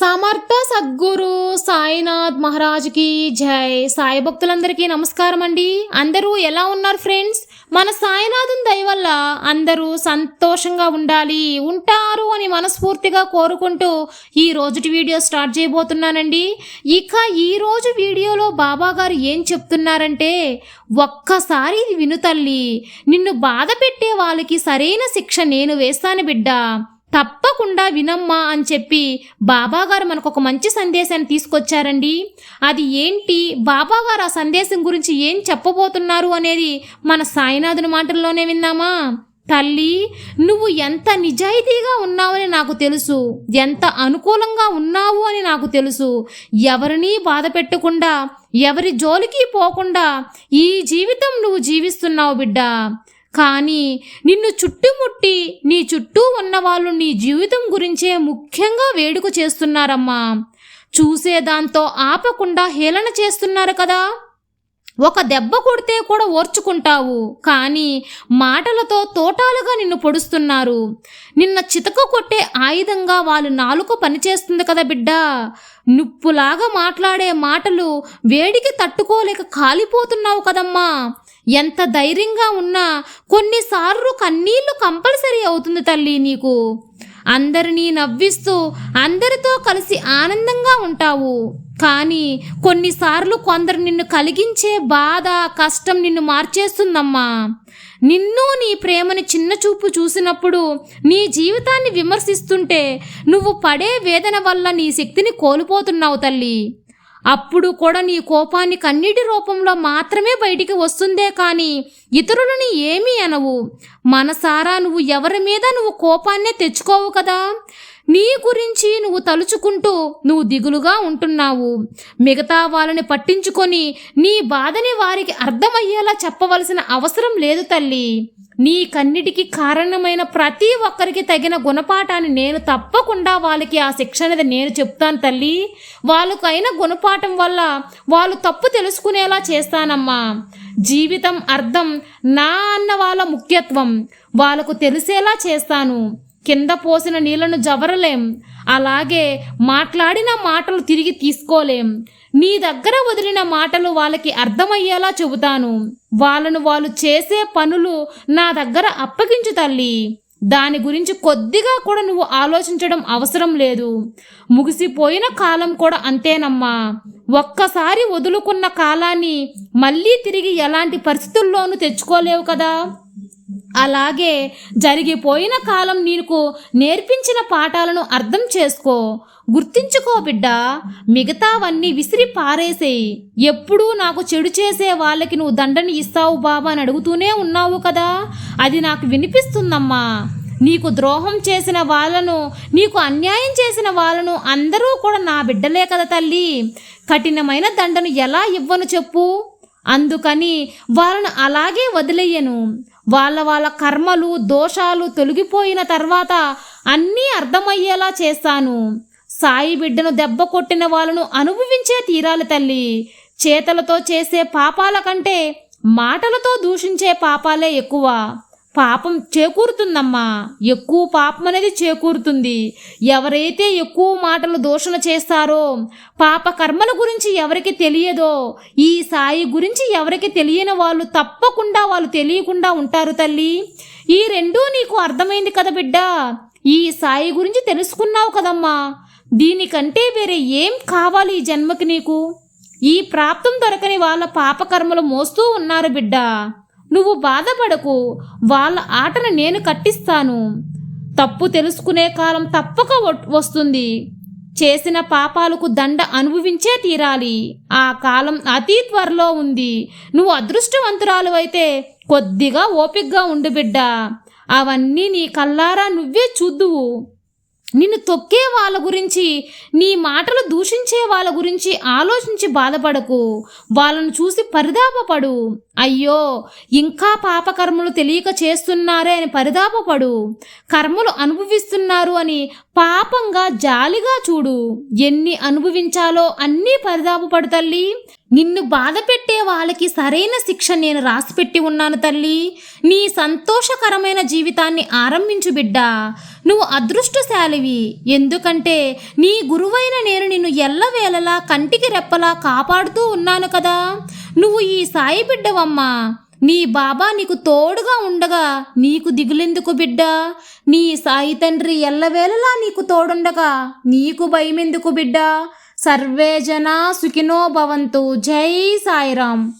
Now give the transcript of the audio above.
సమర్థ సద్గురు సాయినాథ్ మహారాజ్కి జై. సాయి భక్తులందరికీ నమస్కారం అండి అందరూ ఎలా ఉన్నారు ఫ్రెండ్స్? మన సాయినాథుని దయ వల్ల అందరూ సంతోషంగా ఉండాలి ఉంటారు అని మనస్ఫూర్తిగా కోరుకుంటూ ఈ రోజుటి వీడియో స్టార్ట్ చేయబోతున్నానండి. ఇక ఈ రోజు వీడియోలో బాబా గారు ఏం చెప్తున్నారంటే ఒక్కసారి ఇది విను తల్లి. నిన్ను బాధ పెట్టే వాళ్ళకి సరైన శిక్ష నేను వేస్తాను బిడ్డ. తప్పకుండా వినమ్మా అని చెప్పి బాబాగారు మనకు ఒక మంచి సందేశాన్ని తీసుకొచ్చారండి. అది ఏంటి? బాబాగారు ఆ సందేశం గురించి ఏం చెప్పబోతున్నారు అనేది మన సాయినాథుని మాటల్లోనే విందామా? తల్లి నువ్వు ఎంత నిజాయితీగా ఉన్నావని నాకు తెలుసు. ఎంత అనుకూలంగా ఉన్నావు అని నాకు తెలుసు. ఎవరినీ బాధ పెట్టకుండా ఎవరి జోలికి పోకుండా ఈ జీవితం నువ్వు జీవిస్తున్నావు బిడ్డ. కానీ నిన్ను చుట్టుముట్టి నీ చుట్టూ ఉన్నవాళ్ళు నీ జీవితం గురించే ముఖ్యంగా వేడుక చేస్తున్నారమ్మా. చూసేదాంతో ఆపకుండా హేళన చేస్తున్నారు కదా. ఒక దెబ్బ కొడితే కూడా ఓర్చుకుంటావు. కానీ మాటలతో తోటాలుగా నిన్ను పొడుస్తున్నారు. నిన్న చితక కొట్టే ఆయుధంగా వాళ్ళు నాలుక పనిచేస్తుంది కదా బిడ్డ. నుప్పులాగా మాట్లాడే మాటలు వేడికి తట్టుకోలేక కాలిపోతున్నావు కదమ్మా. ఎంత ధైర్యంగా ఉన్నా కొన్నిసార్లు కన్నీళ్ళు కంపల్సరీ అవుతుంది తల్లి నీకు. అందరినీ నవ్విస్తూ అందరితో కలిసి ఆనందంగా ఉంటావు. కానీ కొన్నిసార్లు కొందరు నిన్ను కలిగించే బాధ కష్టం నిన్ను మార్చేస్తుందమ్మా. నిన్ను నీ ప్రేమని చిన్న చూపు చూసినప్పుడు నీ జీవితాన్ని విమర్శిస్తుంటే నువ్వు పడే వేదన వల్ల నీ శక్తిని కోల్పోతున్నావు తల్లి. అప్పుడు కూడా నీ కోపాన్ని కన్నీటి రూపంలో మాత్రమే బయటికి వస్తుందే కానీ ఇతరులని ఏమీ అనవు. మనసారా నువ్వు ఎవరి మీద నువ్వు కోపాన్నే తెచ్చుకోవు కదా? నీ గురించి నువ్వు తలుచుకుంటూ నువ్వు దిగులుగా ఉంటున్నావు. మిగతా వాళ్ళని పట్టించుకొని నీ బాధని వారికి అర్థమయ్యేలా చెప్పవలసిన అవసరం లేదు తల్లి. నీ కన్నిటికి కారణమైన ప్రతి ఒక్కరికి తగిన గుణపాఠాన్ని నేను తప్పకుండా వాళ్ళకి ఆ శిక్ష అనేది నేను చెప్తాను తల్లి. వాళ్ళకైన గుణపాఠం వల్ల వాళ్ళు తప్పు తెలుసుకునేలా చేస్తానమ్మా. జీవితం అర్థం నా అన్న వాళ్ళ ముఖ్యత్వం. వాళ్ళకు తెలిసేలా చేస్తాను. కింద పోసిన నీళ్ళను జవరలేం. అలాగే మాట్లాడిన మాటలు తిరిగి తీసుకోలేం. నీ దగ్గర వదిలిన మాటలు వాళ్ళకి అర్థమయ్యేలా చెబుతాను. వాళ్ళను వాళ్ళు చేసే పనులు నా దగ్గర అప్పగించు తల్లి. దాని గురించి కొద్దిగా కూడా నువ్వు ఆలోచించడం అవసరం లేదు. ముగిసిపోయిన కాలం కూడా అంతేనమ్మా. ఒక్కసారి వదులుకున్న కాలాన్ని మళ్ళీ తిరిగి ఎలాంటి పరిస్థితుల్లోనూ తెచ్చుకోలేవు కదా. అలాగే జరిగిపోయిన కాలం నీకు నేర్పించిన పాఠాలను అర్థం చేసుకో. గుర్తించుకో బిడ్డ మిగతావన్నీ విసిరి పారేసేయి. ఎప్పుడూ నాకు చెడు చేసే వాళ్ళకి నువ్వు దండని ఇస్తావు బాబా అని అడుగుతూనే ఉన్నావు కదా. అది నాకు వినిపిస్తుందమ్మా. నీకు ద్రోహం చేసిన వాళ్ళను నీకు అన్యాయం చేసిన వాళ్ళను అందరూ కూడా నా బిడ్డలే కదా తల్లి. కఠినమైన దండను ఎలా ఇవ్వను చెప్పు? అందుకని వాళ్ళను అలాగే వదిలేయను. వాళ్ళ వాళ్ళ కర్మలు దోషాలు తొలగిపోయిన తర్వాత అన్నీ అర్థమయ్యేలా చేస్తాను. సాయి బిడ్డను దెబ్బ కొట్టిన వాళ్ళను అనుభవించే తీరాలి తల్లి. చేతలతో చేసే పాపాల కంటే మాటలతో దూషించే పాపాలే ఎక్కువ. పాపం చేకూరుతుందమ్మా. ఎక్కువ పాపం అనేది చేకూరుతుంది. ఎవరైతే ఎక్కువ మాటలు దూషణ చేస్తారో పాప కర్మల గురించి ఎవరికి తెలియదో ఈ సాయి గురించి ఎవరికి తెలియని వాళ్ళు తప్పకుండా వాళ్ళు తెలియకుండా ఉంటారు తల్లి. ఈ రెండూ నీకు అర్థమైంది కదా బిడ్డ. ఈ సాయి గురించి తెలుసుకున్నావు కదమ్మా. దీనికంటే వేరే ఏం కావాలి ఈ జన్మకి నీకు? ఈ ప్రాప్తం దొరకని వాళ్ళ పాపకర్మలు మోస్తూ ఉన్నారు బిడ్డ. నువ్వు బాధపడకు. వాళ్ళ ఆటను నేను కట్టిస్తాను. తప్పు తెలుసుకునే కాలం తప్పక వస్తుంది. చేసిన పాపాలకు దండ అనుభవించే తీరాలి. ఆ కాలం అతి త్వరలో ఉంది. నువ్వు అదృష్టవంతురాలు అయితే కొద్దిగా ఓపిగ్గా ఉండు బిడ్డ. అవన్నీ నీ కల్లారా నువ్వే చూద్దువు. నిన్ను తొక్కే వాళ్ళ గురించి నీ మాటలు దూషించే వాళ్ళ గురించి ఆలోచించి బాధపడకు. వాళ్ళను చూసి పరిదాపపడు. అయ్యో ఇంకా పాపకర్మలు తెలియక చేస్తున్నారే అని పరిదాపపడు. కర్మలు అనుభవిస్తున్నారు అని పాపంగా జాలిగా చూడు. ఎన్ని అనుభవించాలో అన్నీ పరిదాపపడు తల్లి. నిన్ను బాధ పెట్టే వాళ్ళకి సరైన శిక్ష నేను రాసిపెట్టి ఉన్నాను తల్లి. నీ సంతోషకరమైన జీవితాన్ని ఆరంభించు బిడ్డా. నువ్వు అదృష్టశాలివి. ఎందుకంటే నీ గురువైన నేను నిన్ను ఎల్లవేళలా కంటికి రెప్పలా కాపాడుతూ ఉన్నాను కదా. నువ్వు ఈ సాయి బిడ్డవమ్మా. నీ బాబా నీకు తోడుగా ఉండగా నీకు దిగులెందుకు బిడ్డా? నీ సాయి తండ్రి ఎల్లవేళలా నీకు తోడుండగా నీకు భయమెందుకు బిడ్డ? సర్వేజన సుఖినో భవంతు. జై సాయిరాం